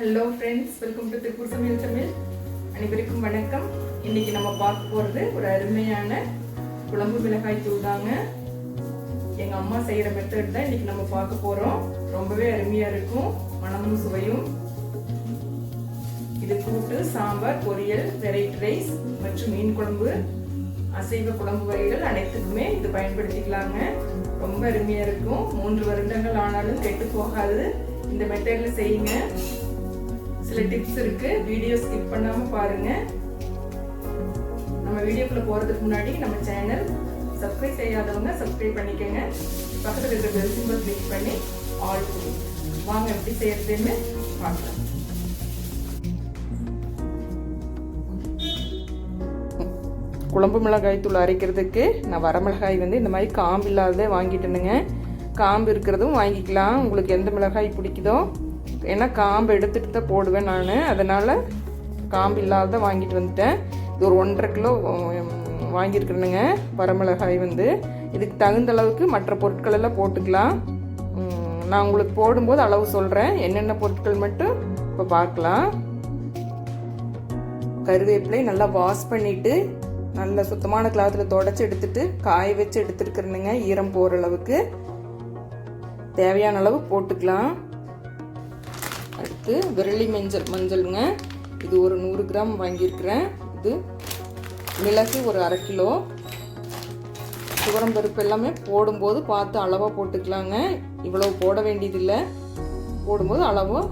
Hello friends welcome to Tiruppur Samayal Tamil அனைவருக்கும் வணக்கம். இன்னைக்கு நம்ம பார்க்க போகிறது ஒரு அருமையான குழம்பு மிளகாய் தூள் தாங்க. எங்கள் அம்மா செய்கிற மெத்தட் தான் இன்னைக்கு நம்ம பார்க்க போகிறோம் ரொம்பவே அருமையாக இருக்கும். மனமும் சுவையும். இது கூட்டு சாம்பார் பொரியல் வெரைட்டி ரைஸ் மற்றும் மீன் குழம்பு. அசைவ குழம்பு வகைகள் அனைத்துக்குமே இது பயன்படுத்திக்கலாங்க. ரொம்ப அருமையாக இருக்கும். மூன்று வருடங்கள் ஆனாலும் கெட்டு போகாது. இந்த மெத்தடில் செய்யுங்க. சில டிப்ஸ் இருக்கு. வீடியோ ஸ்கிப் பண்ணாம பாருங்க. நம்ம வீடியோக்குள்ள போறதுக்கு முன்னாடி நம்ம சேனல் சப்ஸ்கிரைப் செய்யாதவங்க சப்ஸ்கிரைப் பண்ணிக்கோங்க. பக்கத்தில் இருக்கிற பெல் சிம்பிள் கிளிக் பண்ணி ஆல் வாங்க எப்படி செய்யறதுன்னு பார்க்கலாம். குழம்பு மிளகாய் தூள் அரைக்கிறதுக்கு நான் வரமிளகாய் வந்து இந்த மாதிரி காம்பு இல்லாததே வாங்கிட்டேனுங்க. காம்பு இருக்கிறதும் வாங்கிக்கலாம். உங்களுக்கு எந்த மிளகாய் பிடிக்குதோ ஏன்னா காம்பு எடுத்துகிட்டு தான் போடுவேன் நான். அதனால் காம்பு இல்லாத வாங்கிட்டு வந்துட்டேன். இது ஒரு ஒன்றரை கிலோ வாங்கியிருக்கிறேனுங்க வரமிளகாய் வந்து. இதுக்கு தகுந்த அளவுக்கு மற்ற பொருட்கள் எல்லாம் போட்டுக்கலாம். நான் உங்களுக்கு போடும்போது அளவு சொல்கிறேன் என்னென்ன பொருட்கள் மட்டும் இப்போ பார்க்கலாம். கருவேப்பிலை நல்லா வாஷ் பண்ணிவிட்டு நல்ல சுத்தமான கிளாத்தில் தொடச்சி எடுத்துட்டு காய வச்சு எடுத்துருக்குறேனுங்க ஈரம் போகிற அளவுக்கு. தேவையான அளவு போட்டுக்கலாம். அடுத்து விரலி மஞ்சள் மஞ்சளுங்க. இது ஒரு நூறு கிராம் வாங்கியிருக்கிறேன். இது மிளகு ஒரு அரை கிலோ. துவரம் பருப்பு எல்லாமே போடும்போது பார்த்து அளவாக போட்டுக்கலாங்க. இவ்வளவு போட வேண்டியதில்லை. போடும்போது அளவாக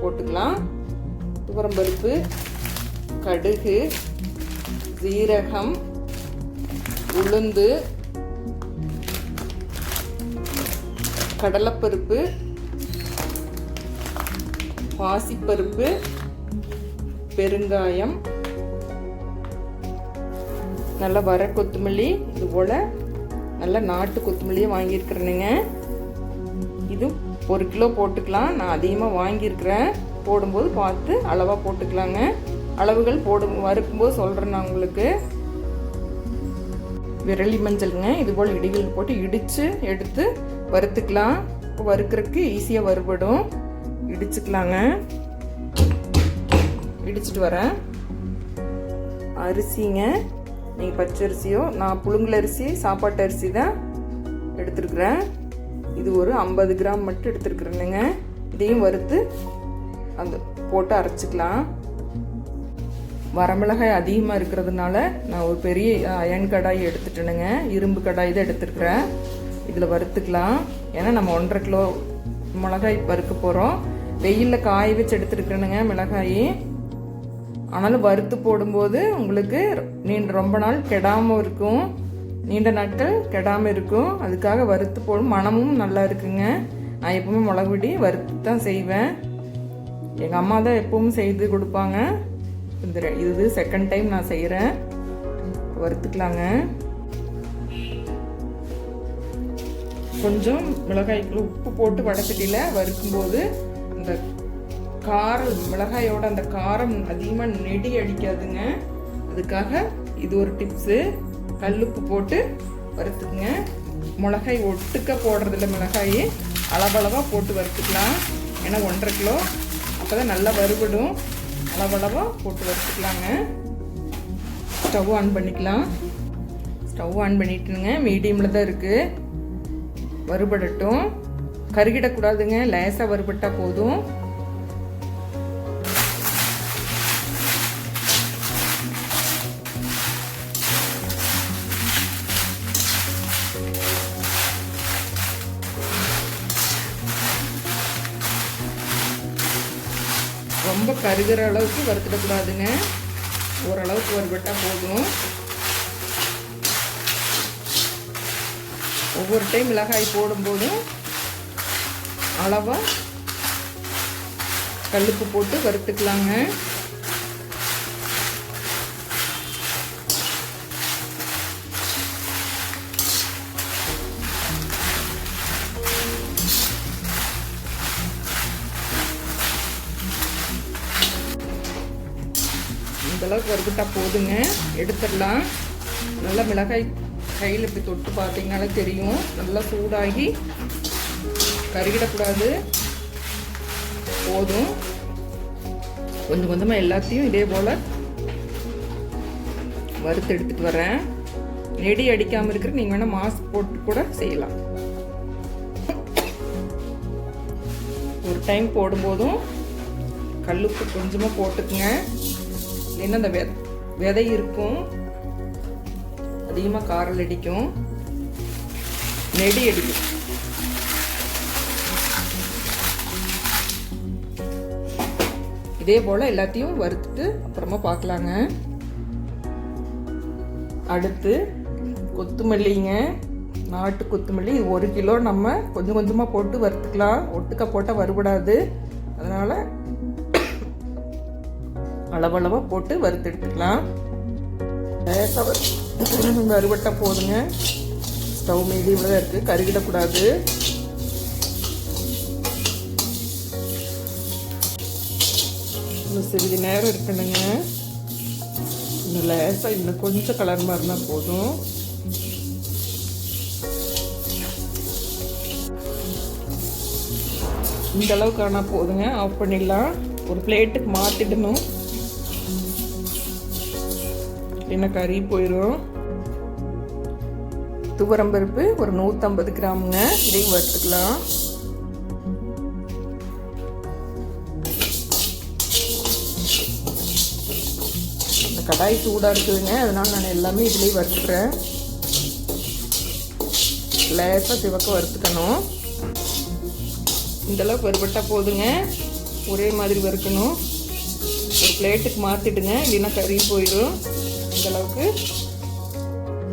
போட்டுக்கலாம். துவரம் பருப்பு கடுகு சீரகம் உளுந்து கடலைப்பருப்பு பாசிப்பருப்பு பெருங்காயம் நல்லா வர கொத்தமல்லி இது போல் நல்லா நாட்டு கொத்தமல்லியை வாங்கியிருக்கிறேனுங்க. இது ஒரு கிலோ போட்டுக்கலாம். நான் அதிகமாக வாங்கியிருக்கிறேன். போடும்போது பார்த்து அளவாக போட்டுக்கலாங்க. அளவுகள் போடும் வறுக்கும்போது சொல்கிறேன் நான் உங்களுக்கு. விரலி மஞ்சளுங்க. இது போல் இடிகள் போட்டு இடித்து எடுத்து வறுத்துக்கலாம். வறுக்கிறதுக்கு ஈஸியாக வறுபடும். இடிச்சுக்கலாங்க. இடிச்சிட்டு வரேன். அரிசிங்க. நீங்கள் பச்சரிசியோ நான் புழுங்கல் அரிசி சாப்பாட்டு அரிசி தான் எடுத்துருக்குறேன். இது ஒரு ஐம்பது கிராம் மட்டும் எடுத்துருக்குறேனுங்க. இதையும் வறுத்து அந்த போட்டு அரைச்சிக்கலாம். வரமிளகாய் அதிகமாக இருக்கிறதுனால நான் ஒரு பெரிய அயன் கடாய் எடுத்துட்டேனுங்க. இரும்பு கடாய் தான் எடுத்துருக்குறேன். இதில் வறுத்துக்கலாம். ஏன்னா நம்ம ஒன்றரை கிலோ மிளகாய் வறுக்க போகிறோம் வெயிலில் காய வச்சு எடுத்துருக்குறேனுங்க மிளகாய். ஆனாலும் வறுத்து போடும்போது உங்களுக்கு நீண்ட ரொம்ப நாள் கெடாமல் இருக்கும். நீண்ட நாட்கள் கெடாமல் இருக்கும். அதுக்காக வறுத்து போடும் மனமும் நல்லா இருக்குங்க. நான் எப்பவுமே மிளகுடி வறுத்து தான் செய்வேன். எங்கள் அம்மா தான் எப்பவும் செய்து கொடுப்பாங்க. இந்த இது செகண்ட் டைம் நான் செய்கிறேன் வறுத்துக்கலாங்க. கொஞ்சம் மிளகாய்க்குள்ள உப்பு போட்டு வடச்சட்டியில் வறுக்கும்போது அந்த காரம் மிளகாயோட அந்த காரம் அதிகமாக நெடி அடிக்காதுங்க. அதுக்காக இது ஒரு டிப்ஸு. கல்லுப்பு போட்டு வறுத்துக்குங்க. மிளகாய் ஒட்டுக்க போடுறதில்ல மிளகாய். அளவளவாக போட்டு வறுத்துக்கலாம். ஏன்னா ஒன்றரை கிலோ. அப்போ தான் நல்லா வறுபடும். அளவளவாக போட்டு வறுத்துக்கலாங்க. ஸ்டவ் ஆன் பண்ணிக்கலாம். ஸ்டவ் ஆன் பண்ணிட்டுங்க. மீடியமில் தான் இருக்குது வறுபடட்டும். கருகிடக்கூடாதுங்க. லேசாக வறுபட்டால் போதும். ரொம்ப கருகிற அளவுக்கு வறுத்துடக்கூடாதுங்க. ஓரளவுக்கு வறுபட்டால் போதும். ஒவ்வொரு டைம் மிளகாய் போடும்போதும் அளவாக கல்லுப்பு போட்டு வறுத்துக்கலாங்க. இந்தளவுக்கு வறுத்துட்டா போதுங்க. எடுத்துடலாம். நல்லா மிளகாய் கையில் இப்படி தொட்டு பார்த்தீங்கனாலே தெரியும். நல்லா சூடாகி கருகிடக்கூடாது. போதும். கொஞ்சம் கொஞ்சமாக எல்லாத்தையும் இதே போல் வறுத்து எடுத்துகிட்டு வரேன். நெடி அடிக்காமல் இருக்கிற நீங்கள் வேணால் மாஸ்க் போட்டு கூட செய்யலாம். ஒரு டைம் போடும்போதும் கல்லுப்பு கொஞ்சமாக போட்டுக்குங்க. இல்லைன்னா அந்த வெ விதை இருக்கும். அதிகமாக காரல் அடிக்கும். நெடி அடிக்கும். இதே போல் எல்லாத்தையும் வறுத்துட்டு அப்புறமா பார்க்கலாங்க. அடுத்து கொத்தமல்லிங்க நாட்டு கொத்தமல்லி. இது ஒரு கிலோ நம்ம கொஞ்சம் கொஞ்சமாக போட்டு வறுத்துக்கலாம். ஒட்டுக்க போட்டால் வறுபடாது அதனால் அளவளவாக போட்டு வறுத்து எடுத்துக்கலாம். லேசாக வறுபட்டால் போதுங்க. ஸ்டவ் மீதி இவ்வளோ தான் இருக்குது கருகிடக்கூடாது. இன்னும் சிறிது நேரம் இருக்கணுங்க. இன்னும் லேசாக இன்னும் கொஞ்சம் கலர் மாறினா போதும். இந்த அளவுக்கு ஆனால் போதுங்க. ஆஃப் பண்ணிடலாம். ஒரு பிளேட்டுக்கு மாற்றிடணும் இல்லைன்னா கறி போயிடும் துவரம்பருப்பு ஒரு நூற்றம்பது கிராமுங்க. இதையும் வறுத்துக்கலாம். கடாய் சூடாக இருக்குதுங்க. அதனால் நான் எல்லாமே இதுலேயே வறுத்துக்கிறேன் லேசாக சிவக்க வறுத்துக்கணும். இந்த அளவுக்கு வறுபட்டால் போதுங்க. ஒரே மாதிரி வறுக்கணும். ஒரு பிளேட்டுக்கு மாற்றிடுங்க இல்லைன்னா கறி போயிடும். இந்தளவுக்கு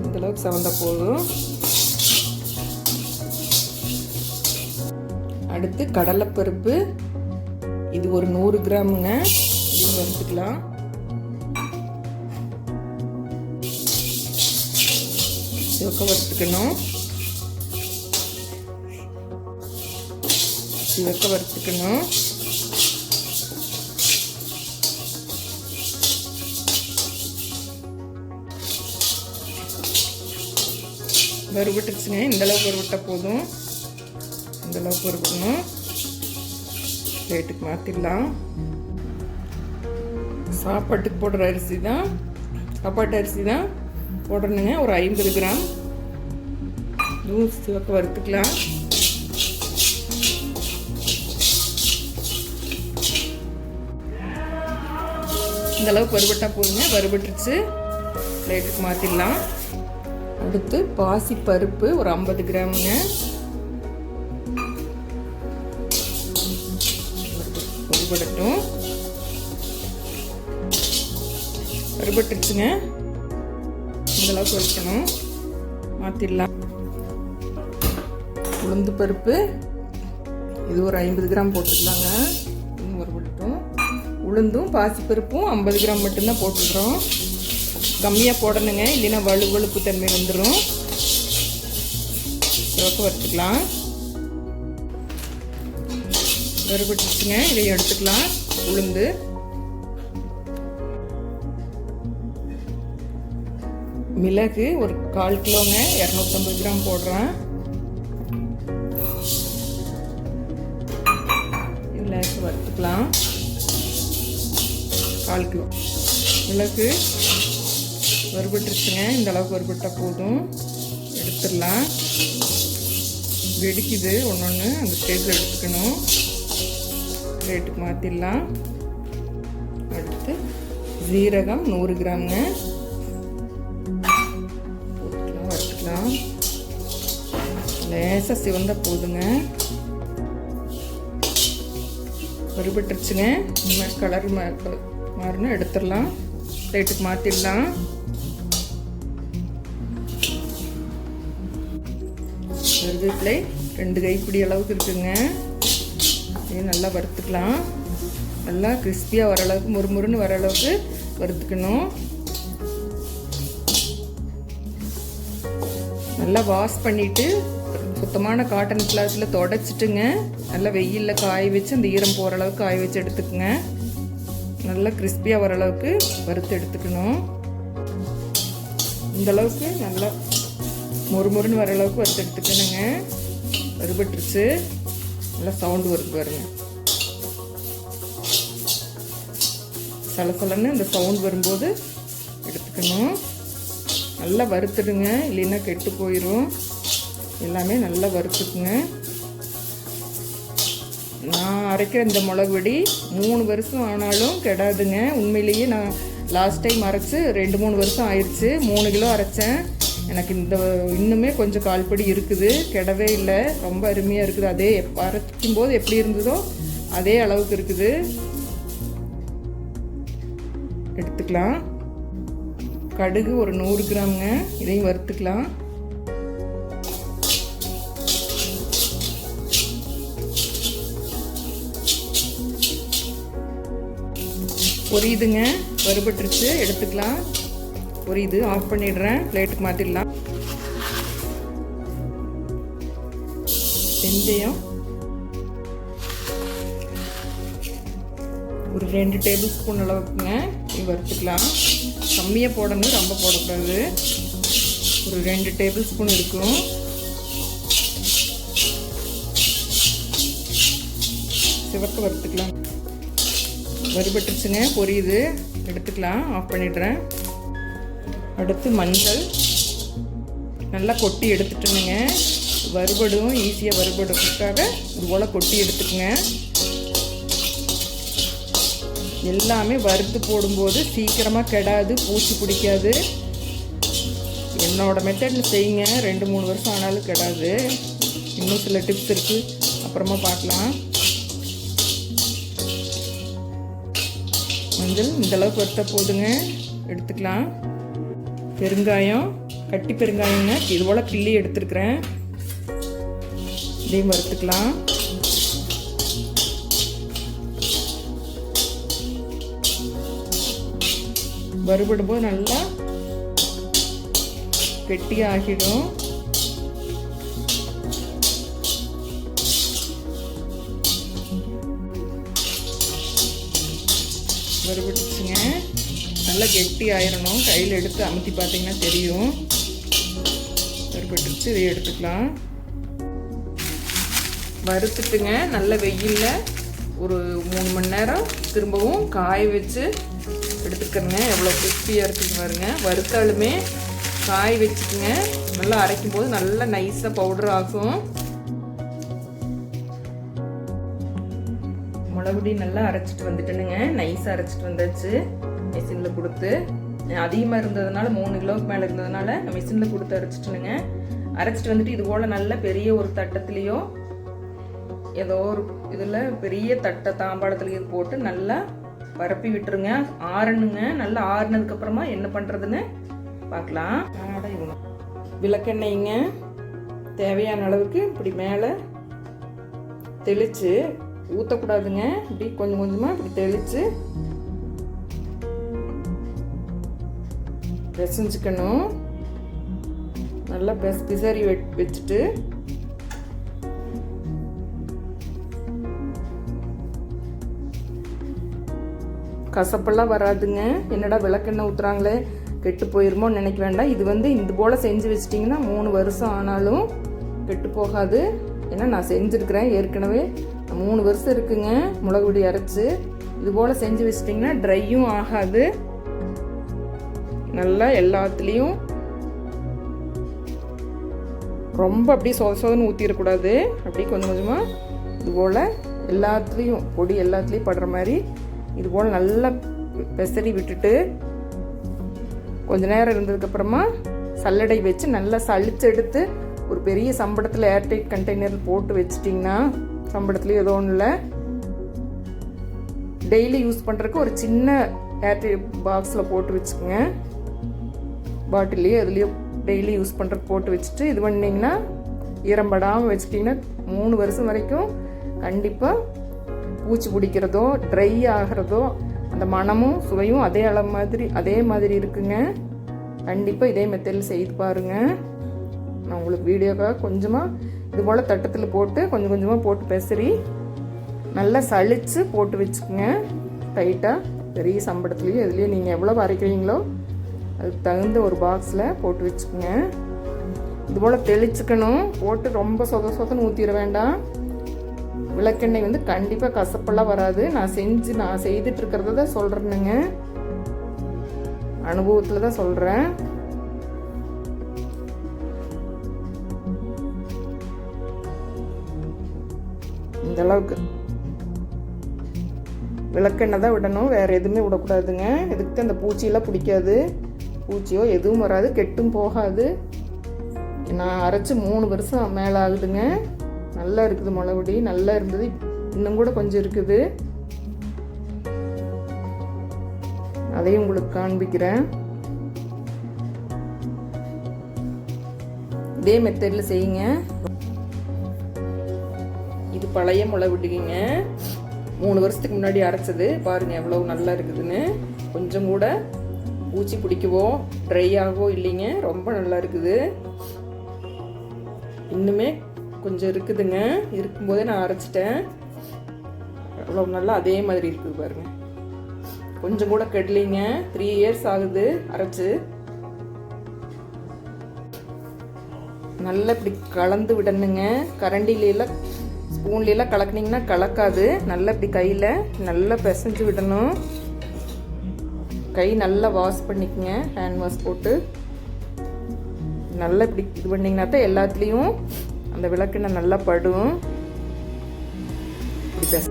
இந்தளவுக்கு சவந்தால் போதும். அடுத்து கடலைப்பருப்பு. இது ஒரு நூறு கிராமுங்க. இதையும் வறுத்துக்கலாம். சிவக்க வறுத்துக்கணும் சிவக்க வறுத்துக்கணும் வறுபட்டுச்சுங்க இந்த அளவுக்கு வறுபட்டால் போதும். இந்த அளவுக்கு வறுபடணும். பிளேட்டுக்கு மாற்றிடலாம் சாப்பாட்டுக்கு போடுற அரிசி தான். சாப்பாட்டு அரிசி தான் போடணுங்க. ஒரு ஐம்பது கிராம். இதுவும் சிவக்க வறுத்துக்கலாம். இந்த அளவுக்கு வறுபட்டா போதுங்க. வறுபட்டுருச்சு. பிளேட்டுக்கு மாற்றிடலாம் அடுத்து பாசி பருப்பு ஒரு ஐம்பது கிராமுங்க. வறுபடட்டும். வறுபட்டுருச்சுங்க. இந்த அளவுக்கு மாற்றிடலாம் உளுந்து பருப்பு. இது ஒரு ஐம்பது கிராம் போட்டுக்கலாங்க. இன்னும் விட்டோம் உளுந்தும் பாசிப்பருப்பும் ஐம்பது கிராம் மட்டும்தான் போட்டுக்கிறோம். கம்மியாக போடணுங்க. இல்லைன்னா வலு வலுப்பு தன்மை வந்துடும் சிவப்பு வறுத்துக்கலாம். வறுபட்டுச்சுங்க. இதை எடுத்துக்கலாம். உளுந்து. மிளகு ஒரு கால் கிலோங்க. இரநூத்தம்பது கிராம் போடுறேன். சேர்த்துக்கலாம் கால் கிலோ. மிளகு வறுபட்டுருச்சுங்க. இந்த அளவுக்கு வறுபட்டால் போதும். எடுத்துடலாம். வெடிக்குது. ஒன்று ஒன்று அந்த ஸ்டேஜில் எடுத்துக்கணும். ரேட்டுக்கு மாற்றிடலாம் அடுத்து ஜீரகம் நூறு கிராம்ங்க. போட்டுக்கலாம் வறுத்துக்கலாம். லேசாக சிவந்த போதுங்க. வறுபட்டுருச்சுங்க. இந்த மாதிரி கலர் மாறணும் எடுத்துடலாம். பிளேட்டுக்கு மாற்றிடலாம் கருவேப்பிலை ரெண்டு கைப்பிடி அளவுக்கு இருக்குங்க. இதையும் நல்லா வறுத்துக்கலாம். நல்லா கிறிஸ்பியாக வர அளவுக்கு முறுமுறுன்னு வர அளவுக்கு வறுத்துக்கணும். நல்லா வாஷ் பண்ணிவிட்டு சுத்தமான காட்டன் கிளாத்தில் தொடச்சிட்டுங்க. நல்லா வெயிலில் காய வச்சு அந்த ஈரம் போகிற அளவுக்கு காய வச்சு எடுத்துக்கோங்க. நல்லா கிறிஸ்பியாக வர அளவுக்கு வறுத்து எடுத்துக்கணும். இந்த அளவுக்கு நல்லா மொறுமொறுன்னு வர அளவுக்கு வறுத்து எடுத்துக்கணுங்க. வறுபட்டுருச்சு. நல்லா சவுண்டு வருது பாருங்க. சலசலன்னு இந்த சவுண்ட் வரும்போது எடுத்துக்கணும். நல்லா வறுத்துடுங்க. இல்லைன்னா கெட்டு போயிடும் எல்லாமே நல்லா வறுத்துக்குங்க. நான் அரைக்கிற இந்த மிளகுடி மூணு வருஷம் ஆனாலும் கெடாதுங்க. உண்மையிலேயே நான் லாஸ்ட் டைம் அரைச்சி ரெண்டு மூணு வருஷம் ஆயிடுச்சு மூணு கிலோ அரைச்சேன். எனக்கு இந்த இன்னுமே கொஞ்சம் கால்படி இருக்குது. கெடவே இல்லை. ரொம்ப அருமையாக இருக்குது. அதே எப் அரைக்கும் போது எப்படி இருந்ததோ அதே அளவுக்கு இருக்குது. எடுத்துக்கலாம். கடுகு ஒரு நூறு கிராமுங்க. இதையும் வறுத்துக்கலாம். பொரியுதுங்க? வறுபட்டுருச்சு எடுத்துக்கலாம். பொரியுது. ஆஃப் பண்ணிடுறேன். பிளேட்டுக்கு மாற்றிடலாம் வெந்தயம். ஒரு ரெண்டு டேபிள் ஸ்பூன் அளவுக்குங்க. வறுத்துக்கலாம். கம்மியாக போடணும். ரொம்ப போடக்கூடாது. ஒரு ரெண்டு டேபிள் ஸ்பூன் இருக்கும். சிவக்க வறுத்துக்கலாம். வறுபட்டுருச்சுங்க பொரியுது. எடுத்துக்கலாம். ஆஃப் பண்ணிடுறேன். அடுத்து மஞ்சள். நல்லா கொட்டி எடுத்துட்டுனுங்க. வறுபடும். ஈஸியாக வறுபடுறதுக்காக இது போல் கொட்டி எடுத்துக்கோங்க. எல்லாமே வறுத்து போடும்போது சீக்கிரமாக கெடாது பூச்சி பிடிக்காது. என்னோடய மெத்தடில் செய்யுங்க. ரெண்டு மூணு வருஷம் ஆனாலும் கெடாது. இன்னும் சில டிப்ஸ் இருக்குது அப்புறமா பார்க்கலாம். மஞ்சள் இந்தளவுக்கு வறுத்த போதுங்க. எடுத்துக்கலாம். பெருங்காயம் கட்டி பெருங்காயங்க. இது போல் கிள்ளி எடுத்துருக்குறேன். இதையும் வறுத்துக்கலாம். வறுபடும் போது நல்லா கெட்டியாக ஆகிடும் வறுபட்டுச்சுங்க. நல்லா கெட்டி ஆயிடணும் கையில் எடுத்து அமுத்தி பார்த்தீங்கன்னா தெரியும். வறுபட்டுச்சு இதை எடுத்துக்கலாம். வறுத்துட்டுங்க. நல்ல வெயிலில் ஒரு மூணு மணி நேரம் திரும்பவும் காய வச்சு எடுத்துக்கிறேங்க எவ்வளோ கிறிஸ்பியாக இருக்குங்க பாருங்க. வறுத்தாலுமே காய வச்சுக்குங்க நல்லா அரைக்கும் போது நல்லா நைஸாக பவுடர் ஆகும். மிளகுடி நல்லா அரைச்சிட்டு வந்துட்டேனுங்க. நைஸாக அரைச்சிட்டு வந்தாச்சு. மிஷினில் கொடுத்து. அதிகமாக இருந்ததுனால மூணு கிலோவுக்கு மேலே இருந்ததுனால மிஷினில் கொடுத்து அரைச்சிட்டுனுங்க. அரைச்சிட்டு வந்துட்டு இது போல் நல்ல பெரிய ஒரு தட்டத்துலேயோ ஏதோ ஒரு இதில் பெரிய தட்டை தாம்பாளத்துலேயும் போட்டு நல்லா பரப்பி விட்டுருங்க. ஆறணுங்க. நல்லா ஆறுனதுக்கப்புறமா என்ன பண்ணுறதுன்னு பார்க்கலாம். விளக்கெண்ணெய்ங்க. தேவையான அளவுக்கு இப்படி மேலே தெளித்து ஊற்றக்கூடாதுங்க இப்படி கொஞ்சம் கொஞ்சமாக இப்படி தெளித்து பிசைஞ்சுக்கணும். நல்லா பெஸ் பிசறி வச்சுட்டு கசப்பெல்லாம் வராதுங்க. என்னடா விளக்கெண்ணெய் ஊற்றுறாங்களே கெட்டு போயிருமோன்னு நினைக்க வேண்டாம். இது வந்து இது போல் செஞ்சு வச்சிட்டிங்கன்னா மூணு வருஷம் ஆனாலும் கெட்டு போகாது. ஏன்னா நான் செஞ்சுருக்கிறேன் ஏற்கனவே. மூணு வருஷம் இருக்குங்க. மிளகுடி அரைச்சி. இது போல் செஞ்சு வச்சிட்டிங்கன்னா ட்ரையும் ஆகாது. நல்லா எல்லாத்துலேயும் ரொம்ப அப்படியே சொத சொதன்னு ஊற்றிடக்கூடாது அப்படியே கொஞ்சம் கொஞ்சமாக இது போல் எல்லாத்துலேயும் பொடி எல்லாத்துலேயும் படுற மாதிரி இது போல் நல்லா பெசரி விட்டுட்டு கொஞ்ச நேரம் இருந்ததுக்கப்புறமா சல்லடை வச்சு நல்லா சளிச்சு எடுத்து ஒரு பெரிய சம்பளத்தில் ஏர்டைட் கண்டெய்னரில் போட்டு வச்சிட்டிங்கன்னா சம்பளத்துலேயும் ஏதோ இல்லை டெய்லி யூஸ் பண்ணுறதுக்கு ஒரு சின்ன ஏர்டைட் பாக்ஸில் போட்டு வச்சுக்கோங்க. பாட்டிலையோ அதுலேயோ டெய்லி யூஸ் பண்ணுறதுக்கு போட்டு வச்சுட்டு இது பண்ணிங்கன்னா ஈரம்படாமல் வச்சுட்டிங்கன்னா மூணு வருஷம் வரைக்கும் கண்டிப்பாக பூச்சி பிடிக்கிறதோ ட்ரை ஆகிறதோ அந்த மனமும் சுவையும் அதே அளவு மாதிரி அதே மாதிரி இருக்குங்க. கண்டிப்பாக இதே மெத்தடில் செய்து பாருங்கள் நான் உங்களுக்கு வீடியோக்காக கொஞ்சமாக இது போல் தட்டத்தில் போட்டு கொஞ்சம் கொஞ்சமாக போட்டு பெசரி நல்லா சளிச்சு போட்டு வச்சுக்கோங்க. டைட்டாக பெரிய சம்பளத்துலேயும் இதுலேயும் நீங்கள் எவ்வளோ அரைக்கிறீங்களோ அதுக்கு தகுந்த ஒரு பாக்ஸில் போட்டு வச்சுக்கோங்க. இது போல் தெளிச்சுக்கணும். போட்டு ரொம்ப சொத சொதன்னு ஊற்றிட வேண்டாம். விளக்கெண்ணெய் வந்து கண்டிப்பாக கசப்பெல்லாம் வராது. நான் செஞ்சு நான் செய்துட்டு இருக்கிறத தான் சொல்கிறேனுங்க அனுபவத்தில் தான் சொல்கிறேன் இந்த அளவுக்கு. விளக்கெண்ணெய் தான் விடணும். வேறு எதுவுமே விடக்கூடாதுங்க. இதுக்கு அந்த பூச்சியெல்லாம் பிடிக்காது. பூச்சியோ எதுவும் வராது. கெட்டும் போகாது. நான் அரைச்சி மூணு வருஷம் மேலே ஆகுதுங்க. நல்லா இருக்குது முளகுடி. நல்லா இருந்தது. இன்னும் கூட கொஞ்சம் இருக்குது. அதையும் உங்களுக்கு காண்பிக்கிறேன். இதே மெத்தடில் செய்யுங்க. பழைய முளை விட்டுக்கிங்க. மூணு வருஷத்துக்கு முன்னாடி அரைச்சது. பாருங்கள் எவ்வளோ நல்லா இருக்குதுன்னு. கொஞ்சம் கூட பூச்சி பிடிக்கவோ ட்ரை ஆகவோ இல்லைங்க. ரொம்ப நல்லா இருக்குது. இன்னுமே கொஞ்சம் இருக்குதுங்க. இருக்கும்போதே நான் அரைச்சிட்டேன். அவ்வளோ நல்லா அதே மாதிரி இருக்குது பாருங்க. கொஞ்சம் கூட கெடலிங்க. த்ரீ இயர்ஸ் ஆகுது அரைச்சி. நல்லா இப்படி கலந்து விடணுங்க. கரண்டிலாம் ஸ்பூன்லாம் கலக்குனீங்கன்னா கலக்காது. நல்லா இப்படி கையில் நல்லா பிசைஞ்சு விடணும். கை நல்லா வாஷ் பண்ணிக்கோங்க. ஹேண்ட் வாஷ் போட்டு. நல்லா இப்படி இது பண்ணிங்கன்னா தான் எல்லாத்துலேயும் அந்த விளக்கெண்ணெய் நல்லா படும். இப்படி பெச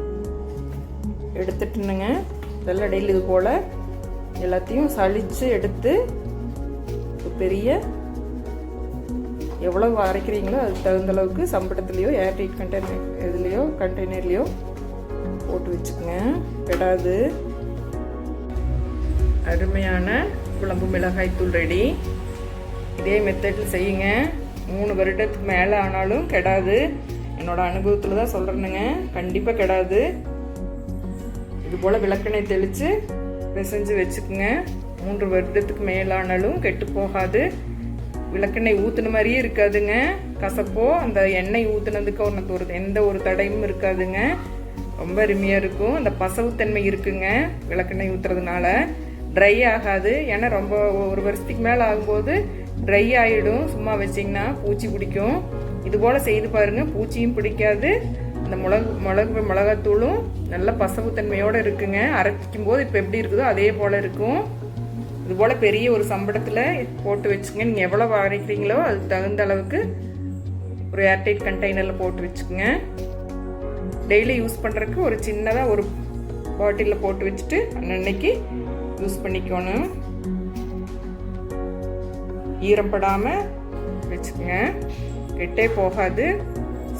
எடுத்துட்டுனுங்க இதெல்லாம் இடையில இது போல் எல்லாத்தையும் சளிச்சு எடுத்து பெரிய எவ்வளவு அரைக்கிறீங்களோ அதுக்கு தகுந்த அளவுக்கு சம்படத்துலேயோ ஏர்டைட் கண்டெய்னர் இதுலேயோ கண்டெய்னர்லேயோ போட்டு வச்சுக்கோங்க. கெடாது அருமையான குழம்பு மிளகாய் தூள் ரெடி இதே மெத்தடில் செய்யுங்க. மூணு வருடத்துக்கு மேலே ஆனாலும் கெடாது. என்னோட அனுபவத்தில் தான் சொல்கிறேனுங்க கண்டிப்பாக கெடாது. இது போல் விளக்கெண்ணெய் தெளித்து பிசைஞ்சு வச்சுக்கோங்க. மூன்று வருடத்துக்கு மேலானாலும் கெட்டு போகாது. விளக்கெண்ணெய் ஊற்றுன மாதிரியே இருக்காதுங்க. கசப்போ அந்த எண்ணெய் ஊற்றுனதுக்கு ஒன்று ஒரு எந்த ஒரு தடையும் இருக்காதுங்க. ரொம்ப அருமையாக இருக்கும். அந்த பசவுத்தன்மை இருக்குங்க விளக்கெண்ணெய் ஊற்றுறதுனால ட்ரை ஆகாது. ஏன்னா ரொம்ப ஒரு வருஷத்துக்கு மேலே ஆகும்போது ட்ரை ஆகிடும் சும்மா வச்சிங்கன்னா பூச்சி பிடிக்கும். இது போல் செய்து பாருங்கள் பூச்சியும் பிடிக்காது. அந்த மிளகு மிளகு மிளகாத்தூளும் நல்ல பசவுத்தன்மையோடு இருக்குங்க. அரைக்கும் போது இப்போ எப்படி இருக்குதோ அதே போல் இருக்கும். இதுபோல் பெரிய ஒரு சம்பளத்தில் போட்டு வச்சுக்கோங்க. நீங்கள் எவ்வளோ வரைக்கிறீங்களோ அதுக்கு தகுந்த அளவுக்கு ஒரு ஏர்டைட் கண்டெய்னரில் போட்டு வச்சுக்கோங்க. டெய்லி யூஸ் பண்ணுறதுக்கு ஒரு சின்னதாக ஒரு பாட்டிலில் போட்டு வச்சுட்டு அன்னன்னைக்கு யூஸ் பண்ணிக்கணும். ஈரம் படாமல் வச்சுக்கோங்க. கெட்டே போகாது.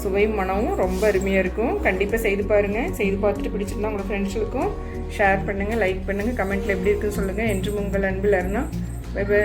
சுவையும் மனமும் ரொம்ப அருமையாக இருக்கும். கண்டிப்பாக செய்து பாருங்கள் செய்து பார்த்துட்டு பிடிச்சிருந்தா உங்கள் ஃப்ரெண்ட்ஸுக்கும் ஷேர் பண்ணுங்கள் லைக் பண்ணுங்கள் கமெண்ட்டில் எப்படி இருக்குன்னு சொல்லுங்கள் என்று உங்கள் அன்பில் அருணா. By by